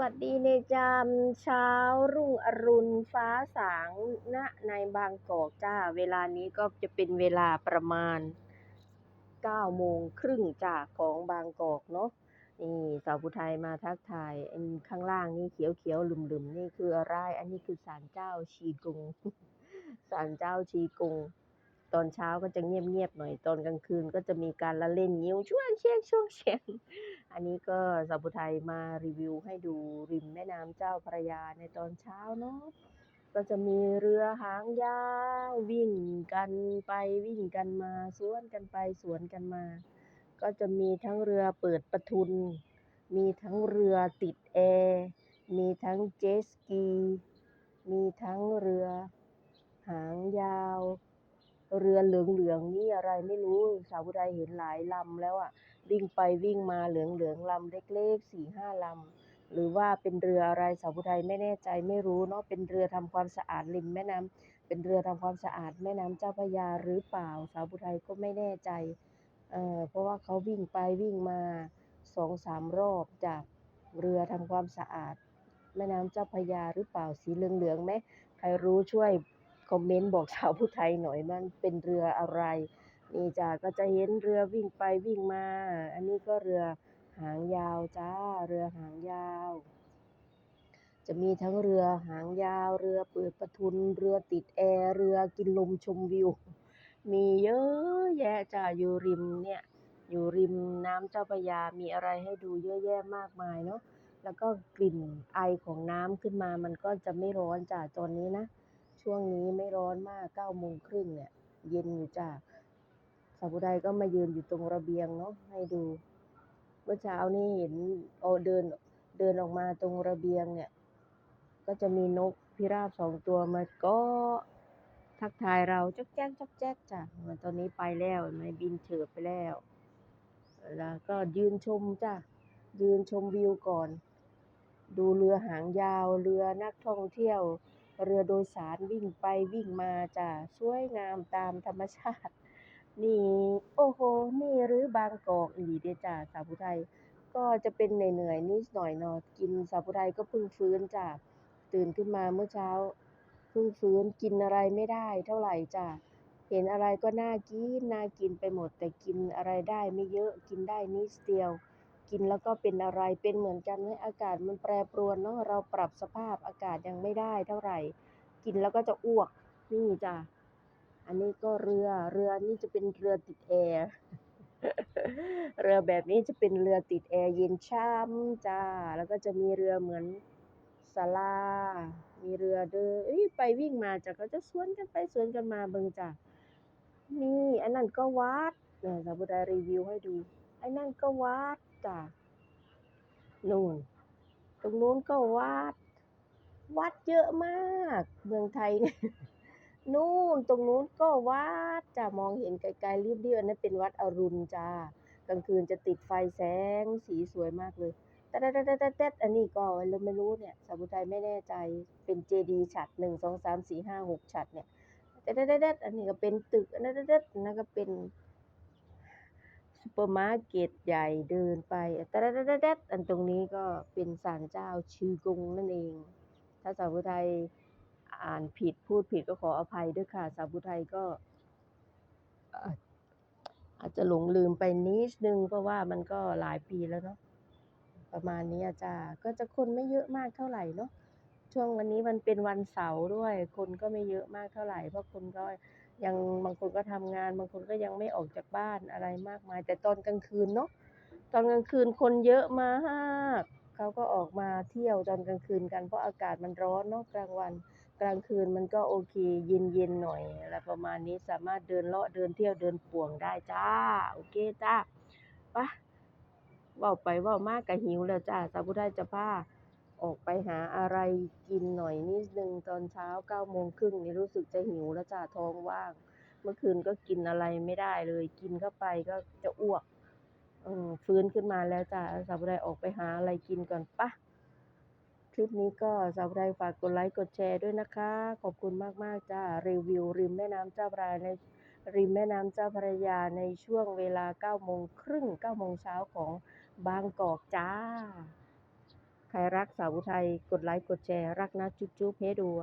วัสดีในจามเช้ารุ่งอรุณฟ้าสางณในบางกอกจ้า เวลานี้ก็จะเป็นเวลาประมาณ9โมงครึ่งจ้าของบางกอกเนาะนี่สาวผู้ไทยมาทักทายอันข้างล่างนี่เขียวเขียวๆหลุมๆนี่คืออะไร อันนี้คือศาลเจ้าชีกงศาลเจ้าชีกง ตอนเช้าก็จะเงียบๆหน่อยตอนกลางคืนก็จะมีการละเล่นงิ้วช่วงเชียงช่วงเชียง อันนี้ก็สาวผู้ไทยมารีวิวให้ดูริมแม่น้ำเจ้าพระยาในตอนเช้าเนาะก็จะมีเรือหางยาววิ่งกันไปวิ่งกันมาสวนกันไปสวนกันมา ก็จะมีทั้งเรือเปิดประทุน มีทั้งเรือติดแอร์มีทั้งเจสกี มีทั้งเรือหางยาว เรือเหลืองๆนี่อะไรไม่รู้สาวไทยเห็นหลายลำแล้วอะวิ่งไปวิ่งมาเหลืองๆลำเล็กๆสี่ห้าลำหรือว่าเป็นเรืออะไรสาวไทยไม่แน่ใจไม่รู้เนาะเป็นเรือทำความสะอาดริมแม่น้ำเป็นเรือทำความสะอาดแม่น้ำเจ้าพระยาหรือเปล่าสาวไทยก็ไม่แน่ใจเอ่อเพราะว่าเขาวิ่งไปวิ่งมาสองสามรอบจากเรือทำความสะอาด แม่น้ำเจ้าพระยาหรือเปล่าสีเหลืองๆไหมใครรู้ช่วย คอมเมนต์บอกชาวผู้ไทยหน่อยมันเป็นเรืออะไร นี่จ้าก็จะเห็นเรือวิ่งไปวิ่งมา อันนี้ก็เรือหางยาวจ้า เรือหางยาว จะมีทั้งเรือหางยาว เรือเปิดประทุน เรือติดแอร์ เรือกินลมชมวิว มีเยอะแยะจ้าอยู่ริมเนี่ย อยู่ริมน้ำเจ้าพระยา มีอะไรให้ดูเยอะแยะมากมายเนาะ แล้วก็กลิ่นไอของน้ำขึ้นมา มันก็จะไม่ร้อนจ้าตอนนี้นะ ช่วงนี้ไม่ร้อนมากเก้าโมงครึ่งเนี่ย เย็นอยู่จ้าสาวผู้ใดก็มายืนอยู่ตรงระเบียงเนาะให้ดูเมื่อเช้านี้เห็นโอเดินเดินออกมาตรงระเบียงเนี่ย ก็จะมีนกพิราบสองตัวมาก็ทักทายเราจ๊กแจ๊กจ๊กแจ๊กจ้ะเหมือนตอนนี้ไปแล้วเห็นไหมบินเฉิบไปแล้ว แล้วก็ยืนชมจ้ะยืนชมวิวก่อน ดูเรือหางยาวเรือนักท่องเที่ยว เรือโดยสารวิ่งไปวิ่งมาจ้ะสวยงามตามธรรมชาติ นี่ โอ้โห นี่หรือบางกอกอีหลีเดจ้าสาวผู้ไทย ก็จะเป็นเหนื่อยๆนิดหน่อยเนาะกินสาวผู้ไทยก็เพิ่งฟื้นจ้ะตื่นขึ้นมาเมื่อเช้าเพิ่งฟื้นกินอะไรไม่ได้เท่าไหร่จ้ะเห็นอะไรก็น่ากินน่ากินไปหมด แต่กินอะไรได้ไม่เยอะกินได้นิดเดียว กินแล้วก็เป็นอะไรเป็นเหมือนกันไหมอากาศมันแปรปรวนเนาะเราปรับสภาพอากาศยังไม่ได้เท่าไหร่ กินแล้วก็จะอ้วกนี่จ้ะอันนี้ก็เรือเรือนี่จะเป็นเรือติดแอร์เรือแบบนี้จะเป็นเรือติดแอร์เย็นช่ำจ้า แล้วก็จะมีเรือเหมือนศาลา มีเรือเดินไปวิ่งมาจ้ะเขาจะสวนกันไปสวนกันมาเบิ่งจ้ะนี่อันนั้นก็วัดเนี่ยสาบุตรรีวิวให้ดู ไอ้นั่นก็วัดจ้ะนู่น ตรงนู้นก็วัด วัดเยอะมาก เมืองไทยเนี่ยนู่นตรงนู้นก็วัดจ้ะมองเห็นไกลๆรีบๆอันนั้นเป็นวัดอรุณจ้ากลางคืนจะติดไฟแสงสีสวยมากเลยแต่แต่อันนี้ก็เราไม่รู้เนี่ยสาวบุไทยไม่แน่ใจเป็นเจดีฉัดหนึ่งสองสามสี่ห้าหกฉัดเนี่ยแต่แต่อันนี้ก็เป็นตึกอันนั้นแต่นั่นก็เป็น ซูเปอร์มาร์เก็ตใหญ่เดินไปแต่แต่อันตรงนี้ก็เป็นศาลเจ้าชื่อกงนั่นเอง ถ้าสาวผู้ไทยอ่านผิดพูดผิดก็ขออภัยด้วยค่ะ สาวผู้ไทยก็อาจจะหลงลืมไปนิดนึงเพราะว่ามันก็หลายปีแล้วเนาะประมาณนี้อะจ้าก็จะคนไม่เยอะมากเท่าไหร่เนาะช่วงวันนี้มันเป็นวันเสาร์ด้วย คนก็ไม่เยอะมากเท่าไหร่เพราะคนก็ ยังบางคนก็ทำงาน บางคนก็ยังไม่ออกจากบ้านอะไรมากมาย แต่ตอนกลางคืนเนาะตอนกลางคืนคนเยอะมากเขาก็ออกมาเที่ยวตอนกลางคืนกันเพราะอากาศมันร้อนเนาะกลางวัน กลางคืนมันก็โอเค เย็นๆหน่อยอะไรประมาณนี้สามารถเดินเลาะเดินเที่ยวเดินป่วงได้จ้าโอเคจ้าไปะว้าไปว้ามากก็หิวแล้วจ้าสาวผู้ไทยจะพา ออกไปหาอะไรกินหน่อยนิดนึงตอนเช้าเก้าโมงครึ่งนี่รู้สึกจะหิวแล้วจ้าท้องว่าง เมื่อคืนก็กินอะไรไม่ได้เลย กินเข้าไปก็จะอ้วกฟื้นขึ้นมาแล้วจ้าสาวผู้ใดออกไปหาอะไรกินก่อนปะคลิปนี้ก็สาวผู้ใดฝากกดไลค์กดแชร์ด้วยนะคะ ขอบคุณมาก ๆ จ้ารีวิว ริมแม่น้ำเจ้าพระยาในริมแม่น้ำเจ้าพระยาในช่วงเวลา9โมงครึ่ง9โมงเช้าของบางกอกจ้า ใครรักสาวไทย กดไลค์ กดแชร์ รักนะจุ๊บจุ๊บเฮดัว